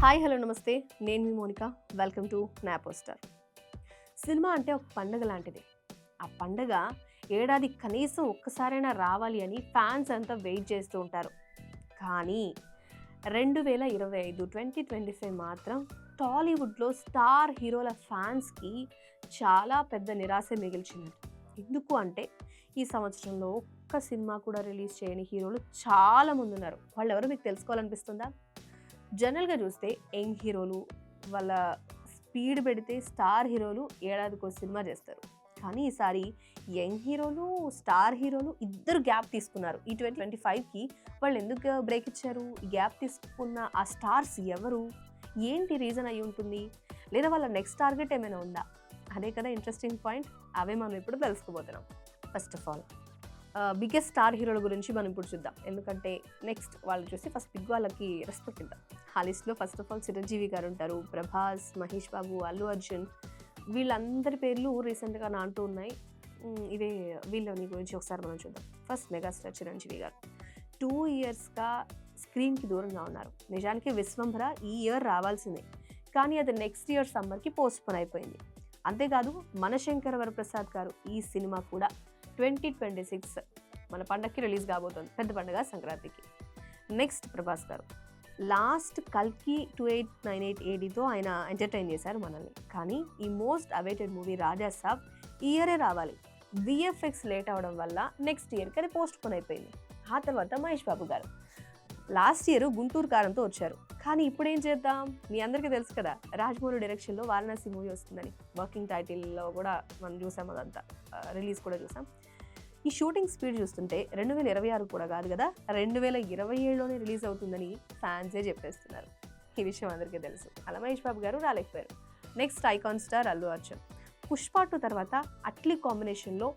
Hi hello నమస్తే. నేను మీ Monika. Welcome to poster cinema అంటే ఒక పండగ లాంటిది. ఆ పండగ ఏడాది కనీసం ఒక్కసారైనా రావాలి అని ఫ్యాన్స్ అంతా వెయిట్ చేస్తూ ఉంటారు. కానీ రెండు వేల ఇరవై ఐదు ట్వంటీ ట్వంటీ ఫైవ్ మాత్రం టాలీవుడ్లో స్టార్ హీరోల ఫ్యాన్స్కి చాలా పెద్ద నిరాశ మిగిల్చింది. ఎందుకు అంటే ఈ సంవత్సరంలో ఒక్క సినిమా కూడా రిలీజ్ చేయని హీరోలు చాలామంది ఉన్నారు. వాళ్ళు ఎవరు మీకు తెలుసుకోవాలనిపిస్తుందా? జనరల్గా చూస్తే యంగ్ హీరోలు వాళ్ళ స్పీడ్ పెడితే స్టార్ హీరోలు ఏడాదికో సినిమా చేస్తారు. కానీ ఈసారి యంగ్ హీరోలు స్టార్ హీరోలు ఇద్దరు గ్యాప్ తీసుకున్నారు. ఈ ట్వంటీ ట్వంటీ ఫైవ్కి వాళ్ళు ఎందుకు బ్రేక్ ఇచ్చారు? ఈ గ్యాప్ తీసుకున్న ఆ స్టార్స్ ఎవరు? ఏంటి రీజన్ అయి ఉంటుంది? లేదా వాళ్ళ నెక్స్ట్ టార్గెట్ ఏమైనా ఉందా? అదే కదా ఇంట్రెస్టింగ్ పాయింట్. అవే మనం ఇప్పుడు తెలుసుకోబోతున్నాం. First of all biggest star హీరోల గురించి మనం ఇప్పుడు చూద్దాం. ఎందుకంటే నెక్స్ట్ వాళ్ళు చూసి ఫస్ట్ బిగ్ వాళ్ళకి రెస్పెక్ట్ ఇద్దాం. ఆ లిస్ట్లో ఫస్ట్ ఆఫ్ ఆల్ చిరంజీవి గారు ఉంటారు ప్రభాస్ మహేష్ బాబు అల్లు అర్జున్ వీళ్ళందరి పేర్లు రీసెంట్గా నాంటూ ఉన్నాయి. ఇవే వీళ్ళని గురించి ఒకసారి మనం చూద్దాం. ఫస్ట్ మెగాస్టార్ చిరంజీవి గారు. టూ ఇయర్స్గా స్క్రీన్కి దూరంగా ఉన్నారు. నిజానికి విశ్వంభర ఈ ఇయర్ రావాల్సిందే. కానీ అది నెక్స్ట్ ఇయర్ సమ్మర్కి పోస్ట్పోన్ అయిపోయింది. అంతేకాదు మనశంకర వరప్రసాద్ గారు ఈ సినిమా కూడా ట్వంటీ ట్వంటీ సిక్స్ మన పండగకి రిలీజ్ కాబోతుంది. పెద్ద పండుగ సంక్రాంతికి. నెక్స్ట్ ప్రభాస్ గారు లాస్ట్ కల్కి టూ ఎయిట్ నైన్ ఎయిట్ ఏడీతో ఆయన ఎంటర్టైన్ చేశారు మనల్ని. కానీ ఈ most awaited movie Raja Saab ఇయరే రావాలి. విఎఫ్ఎక్స్ లేట్ అవడం వల్ల నెక్స్ట్ ఇయర్కి అది పోస్ట్ పోన్ అయిపోయింది. ఆ తర్వాత మహేష్ బాబు గారు. లాస్ట్ ఇయర్ గుంటూరు కారంతో వచ్చారు. కానీ ఇప్పుడు ఏం చేద్దాం? మీ అందరికీ తెలుసు కదా రాజమౌళి డైరెక్షన్లో వారణాసి మూవీ వస్తుందని. వర్కింగ్ టైటిల్లో కూడా మనం చూసాం అదంతా. రిలీజ్ కూడా చూసాం. ఈ షూటింగ్ స్పీడ్ చూస్తుంటే రెండు వేల ఇరవై ఆరు కూడా కాదు కదా రెండు వేల ఇరవై ఏడులోనే రిలీజ్ అవుతుందని ఫ్యాన్సే చెప్పేస్తున్నారు. ఈ విషయం అందరికీ తెలుసు. అలా మహేష్ బాబు గారు రాలేకపోయారు. Next icon star Allu Arjun. Pushpa two తర్వాత అట్లీ కాంబినేషన్లో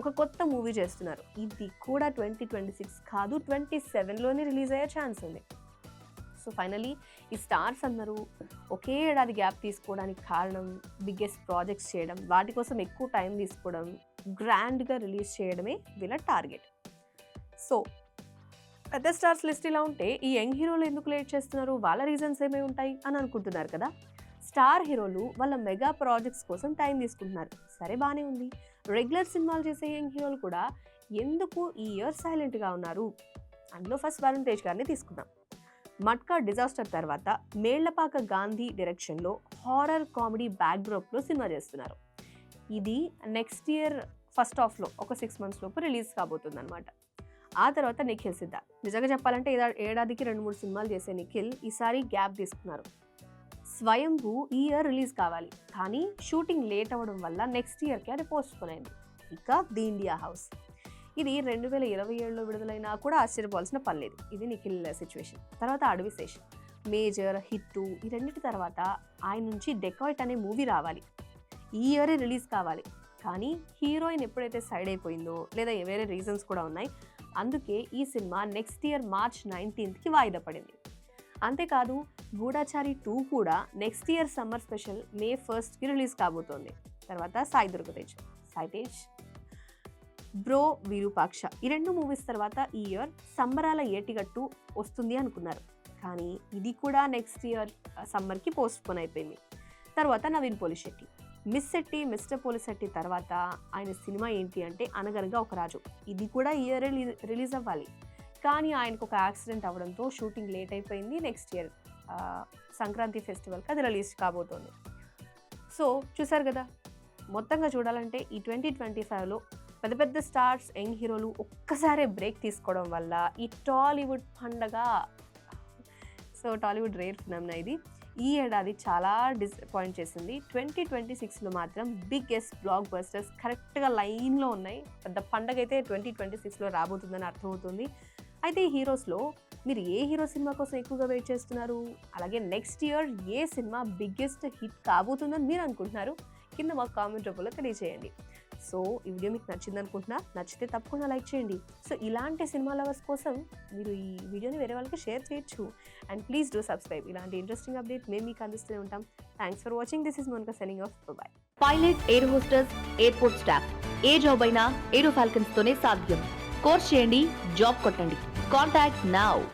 ఒక కొత్త మూవీ చేస్తున్నారు. ఇది కూడా ట్వంటీ ట్వంటీ సిక్స్ కాదు ట్వంటీ సెవెన్లోనే రిలీజ్ అయ్యే ఛాన్స్ ఉంది. సో ఫైనలీ ఈ స్టార్స్ అందరూ ఒకే ఏడాది గ్యాప్ తీసుకోవడానికి కారణం బిగ్గెస్ట్ ప్రాజెక్ట్స్ చేయడం వాటి కోసం ఎక్కువ టైం తీసుకోవడం గ్రాండ్గా రిలీజ్ చేయడమే వీళ్ళ టార్గెట్. సో పెద్ద స్టార్స్ లిస్ట్ ఇలా ఉంటే ఈ యంగ్ హీరోలు ఎందుకు లేట్ చేస్తున్నారు? వాళ్ళ రీజన్స్ ఏమేమి ఉంటాయి? అని అనుకుంటున్నారు కదా. స్టార్ హీరోలు వాళ్ళ మెగా ప్రాజెక్ట్స్ కోసం టైం తీసుకుంటున్నారు. సరే బాగానే ఉంది. రెగ్యులర్ సినిమాలు చేసే యంగ్ హీరోలు కూడా ఎందుకు ఈ ఇయర్ సైలెంట్గా ఉన్నారు? అందులో ఫస్ట్ వరుణ్ తేజ్ గారిని తీసుకుందాం. మట్కా డిజాస్టర్ తర్వాత మేళ్ళపాక గాంధీ డైరెక్షన్లో హారర్ కామెడీ బ్యాక్డ్రాప్లో సినిమా చేస్తున్నారు. ఇది నెక్స్ట్ ఇయర్ ఫస్ట్ హాఫ్లో ఒక సిక్స్ మంత్స్ లోపు రిలీజ్ కాబోతుంది అనమాట ఆ తర్వాత నిఖిల్ సిద్ధ. నిజంగా చెప్పాలంటే ఏడాదికి రెండు మూడు సినిమాలు చేసే నిఖిల్ ఈసారి గ్యాప్ తీసుకున్నారు. స్వయంభూ ఈ ఇయర్ రిలీజ్ కావాలి. కానీ షూటింగ్ లేట్ అవ్వడం వల్ల నెక్స్ట్ ఇయర్కి అది పోస్ట్పోన్ అయింది ఇక ది ఇండియా హౌస్. ఇది రెండు వేల ఇరవై ఏడులో విడుదలైనా కూడా ఆశ్చర్యపోవాల్సిన పని లేదు ఇది నిఖిల్ సిచ్యువేషన్ తర్వాత అడవి శేష్ మేజర్ హిట్టు ఈ రెండింటి తర్వాత ఆయన నుంచి డెకాయిట్ అనే మూవీ రావాలి. ఈ ఇయరే రిలీజ్ కావాలి. కానీ హీరోయిన్ ఎప్పుడైతే సైడ్ అయిపోయిందో లేదా వేరే రీజన్స్ కూడా ఉన్నాయి అందుకే ఈ సినిమా నెక్స్ట్ ఇయర్ మార్చ్ నైన్టీన్త్కి వాయిదా పడింది. అంతేకాదు గూఢాచారి టూ కూడా next year summer special May ఫస్ట్కి రిలీజ్ కాబోతోంది. తర్వాత సాయి దుర్గతేజ్ సాయి తేజ్ బ్రో విరూపాక్ష ఈ రెండు మూవీస్ తర్వాత ఈ ఇయర్ సంబరాల ఏటిగట్టు వస్తుంది అనుకున్నారు. కానీ ఇది కూడా నెక్స్ట్ ఇయర్ సమ్మర్కి పోస్ట్ పోన్ అయిపోయింది. తర్వాత నవీన్ పోలిశెట్టి మిస్ శెట్టి మిస్టర్ పోలిశెట్టి తర్వాత ఆయన సినిమా ఏంటి అంటే అనగనగా ఒక రాజు. ఇది కూడా ఇయర్ రిలీజ్ అవ్వాలి. కానీ ఆయనకు ఒక యాక్సిడెంట్ అవ్వడంతో షూటింగ్ లేట్ అయిపోయింది. నెక్స్ట్ ఇయర్ సంక్రాంతి ఫెస్టివల్కి అది రిలీజ్ కాబోతోంది. సో చూసారు కదా మొత్తంగా చూడాలంటే ఈ ట్వంటీ ట్వంటీ ఫైవ్లో పెద్ద పెద్ద స్టార్స్ యంగ్ హీరోలు ఒక్కసారే బ్రేక్ తీసుకోవడం వల్ల ఈ టాలీవుడ్ పండగ సో టాలీవుడ్ రేర్ ఫినమ్నా ఇది. ఈ ఏడాది చాలా డిసప్పాయింట్ చేసింది. ట్వంటీ ట్వంటీ సిక్స్లో మాత్రం బిగ్గెస్ట్ బ్లాక్ బస్టర్స్ కరెక్ట్గా లైన్లో ఉన్నాయి. పెద్ద పండగ అయితే ట్వంటీ ట్వంటీ సిక్స్లో రాబోతుందని అర్థమవుతుంది. అయితే ఈ హీరోస్లో మీరు ఏ హీరో సినిమా కోసం ఎక్కువగా వెయిట్ చేస్తున్నారు? అలాగే నెక్స్ట్ ఇయర్ ఏ సినిమా బిగ్గెస్ట్ హిట్ కాబోతుందని మీరు అనుకుంటున్నారు? కింద మాకు కామెంట్ రూపంలో తెలియజేయండి. సో ఈ వీడియో మీకు నచ్చింది అనుకుంటున్నా నచ్చితే తప్పకుండా లైక్ చేయండి. సో ఇలాంటి సినిమా లవర్స్ కోసం మీరు ఈ వీడియోని వేరే వాళ్ళకి షేర్ చేయొచ్చు. And please do subscribe. ఇలాంటి ఇంట్రెస్టింగ్ అప్డేట్ మేము మీకు అందిస్తూనే ఉంటాం. Thanks for watching. This is Monika signing off. Bye. Pilot air hostess airport staff. A job అయినా ఏరో ఫాల్కన్స్ తోనే సాధ్యం. కోర్స్ చేయండి జాబ్ కొట్టండి. Contact now.